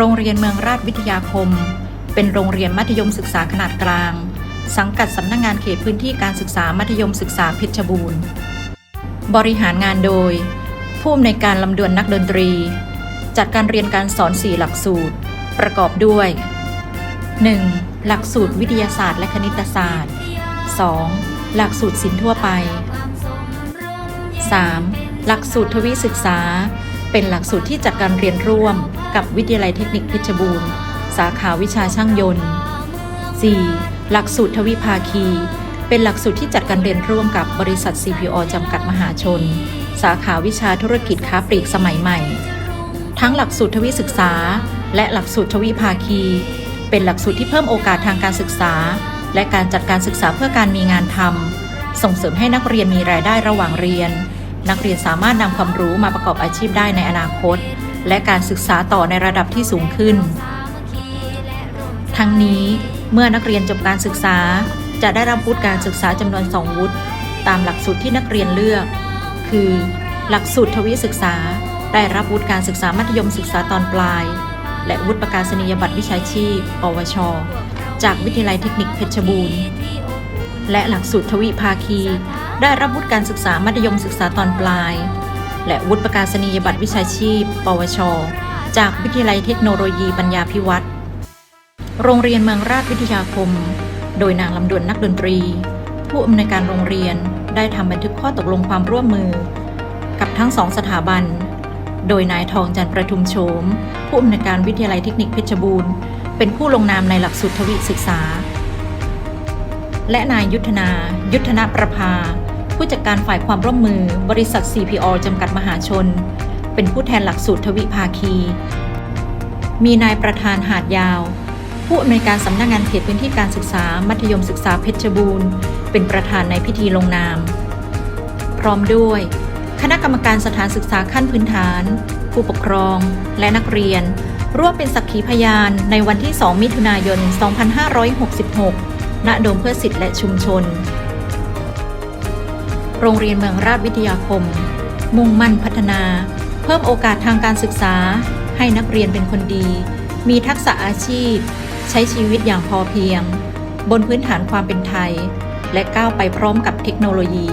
โรงเรียนเมืองราชวิทยาคม เป็นโรงเรียนมัธยมศึกษาขนาดกลาง สังกัดสำนักงงานเขตพื้นที่การศึกษามัธยมศึกษาเพชรบูรณ์ บริหารงานโดย ผู้อำนวยการลำดวนนักดนตรี จัดการเรียนการสอน 4 หลักสูตร ประกอบด้วย 1. หลักสูตรวิทยาศาสตร์และคณิตศาสตร์ 2. หลักสูตรศิลป์ทั่วไป 3. หลักสูตรทวีศึกษา เป็นหลักสูตรที่จัดการเรียนร่วมกับวิทยาลัยเทคนิคเพชรบูรณ์ สาขาวิชาช่างยนต์ 4. หลักสูตรทวิภาคี เป็นหลักสูตรที่จัดการเรียนร่วมกับบริษัท CPO จำกัดมหาชน สาขาวิชาธุรกิจค้าปลีกสมัยใหม่ ทั้งหลักสูตรทวิศึกษา และหลักสูตรทวิภาคี เป็นหลักสูตรที่เพิ่มโอกาสทางการศึกษา และการจัดการศึกษาเพื่อการมีงานทำส่งเสริมให้นักเรียนมีรายได้ระหว่างเรียน นักเรียนสามารถนำความรู้มาประกอบอาชีพได้ในอนาคต และการศึกษาต่อในระดับที่สูงขึ้น ทั้งนี้เมื่อนักเรียนจบการศึกษา จะได้รับวุฒิการศึกษาจำนวน 2 วุฒิตามหลักสูตรที่นักเรียนเลือก คือ หลักสูตรทวิศึกษา ได้รับวุฒิการศึกษามัธยมศึกษาตอนปลาย และวุฒิประกาศนียบัตรวิชาชีพ ปวช จากวิทยาลัยเทคนิคเพชรบูรณ์ และหลักสูตรทวิภาคี ได้รับวุฒิการศึกษามัธยมศึกษาตอนปลาย และวุฒิประกาศนียบัตรวิชาชีพ ปวช จากวิทยาลัยเทคโนโลยีปัญญาพิวัตรโรงเรียนเมืองราชวิทยาคม โดยนางลำดวนนักดนตรี ผู้อำนวยการโรงเรียนได้ทำบันทึกข้อตกลงความร่วมมือ กับทั้งสองสถาบัน โดยนายทองจันทร์ประทุมโฉม ผู้อำนวยการวิทยาลัยเทคนิคเพชรบูรณ์ เป็นผู้ลงนามในหลักสูตรทวิศึกษา และนายยุทธนา ยุทธนาประภา ผู้จัดการฝ่ายความร่วมมือ บริษัท CPO จำกัดมหาชน เป็นผู้แทนหลักสูตรทวิภาคี มีนายประธานหาดยาว ผู้อำนวยการสำนักงานเขตพื้นที่การศึกษา มัธยมศึกษาเพชรบูรณ์ เป็นประธานในพิธีลงนาม พร้อมด้วย คณะกรรมการสถานศึกษาขั้นพื้นฐาน ผู้ปกครอง และนักเรียนร่วมเป็นสักขีพยานในวันที่ 2 มิถุนายน 2566 ณโดมเพื่อสิทธิและชุมชน โรงเรียนเมืองราชวิทยาคม มุ่งมั่นพัฒนา เพิ่มโอกาสทางการศึกษา ให้นักเรียนเป็นคนดี มีทักษะอาชีพ ใช้ชีวิตอย่างพอเพียง บนพื้นฐานความเป็นไทย และก้าวไปพร้อมกับเทคโนโลยี